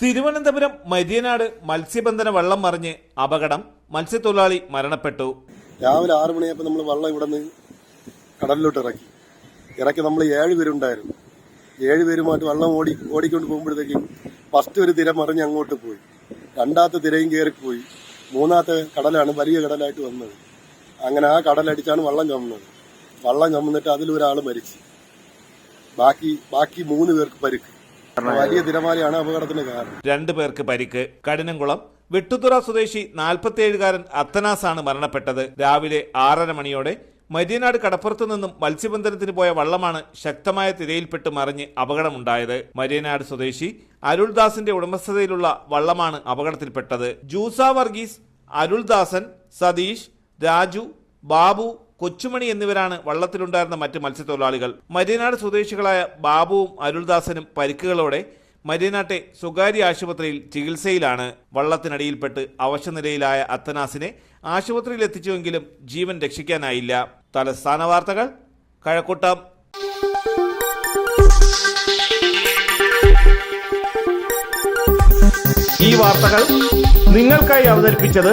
തിരുവനന്തപുരം മരിയനാട് മത്സ്യബന്ധന വള്ളം മറിഞ്ഞ് അപകടം മത്സ്യത്തൊഴിലാളി മരണപ്പെട്ടു. രാവിലെ ആറു മണിയപ്പോ നമ്മൾ വള്ളം ഇവിടെ നിന്ന് കടലിലോട്ട് ഇറക്കി. ഇറക്കി നമ്മൾ ഏഴുപേരുണ്ടായിരുന്നു ഏഴുപേരുമായിട്ട് ഏഴ് പേരുമായിട്ട് വള്ളം ഓടി ഓടിക്കൊണ്ട് പോകുമ്പോഴത്തേക്കും ഫസ്റ്റ് ഒരു തിര മറിഞ്ഞ് അങ്ങോട്ട് പോയി. രണ്ടാമത്തെ തിരയും കയറിപ്പോയി മൂന്നാമത്തെ കടലാണ് വലിയ കടലായിട്ട് വന്നത്. അങ്ങനെ ആ കടലടിച്ചാണ് വള്ളം ചുമന്നത് വള്ളം ചുമന്നിട്ട് അതിലൊരാൾ മരിച്ചു. ബാക്കി ബാക്കി മൂന്ന് പേർക്ക് പരിക്ക്. വലിയ തിരമാലയാണ് അപകടത്തിന് കാരണം. രണ്ടു പേർക്ക് പരിക്ക്. കഠിനംകുളം വെട്ടുതുറ സ്വദേശി നാൽപ്പത്തിയേഴുകാരൻ ആണ് മരണപ്പെട്ടത്. രാവിലെ ആറര മണിയോടെ മരിയനാട് കടപ്പുറത്തു നിന്നും മത്സ്യബന്ധനത്തിന് പോയ വള്ളമാണ് ശക്തമായ തിരയിൽപ്പെട്ട് മറിഞ്ഞ് അപകടമുണ്ടായത്. മരിയനാട് സ്വദേശി അരുൾദാസിന്റെ ഉടമസ്ഥതയിലുള്ള വള്ളമാണ് അപകടത്തിൽപ്പെട്ടത്. ജൂസ വർഗീസ് അരുൾദാസൻ സതീഷ് രാജു ബാബു കൊച്ചുമണി എന്നിവരാണ് വള്ളത്തിലുണ്ടായിരുന്ന മറ്റ് മത്സ്യത്തൊഴിലാളികൾ. മരിയനാട് സ്വദേശികളായ ബാബുവും അരുൾദാസനും പരിക്കുകളോടെ മരിയനാട്ടെ സ്വകാര്യ ആശുപത്രിയിൽ ചികിത്സയിലാണ് വള്ളത്തിനടിയിൽപ്പെട്ട് അവശനിലയിലായ അത്തനാസിനെ ആശുപത്രിയിൽ എത്തിച്ചുവെങ്കിലും ജീവൻ രക്ഷിക്കാനായില്ല. തലസ്ഥാന വാർത്തകൾ കഴക്കൂട്ടം. ഈ വാർത്തകൾ നിങ്ങൾക്കായി അവതരിപ്പിച്ചത്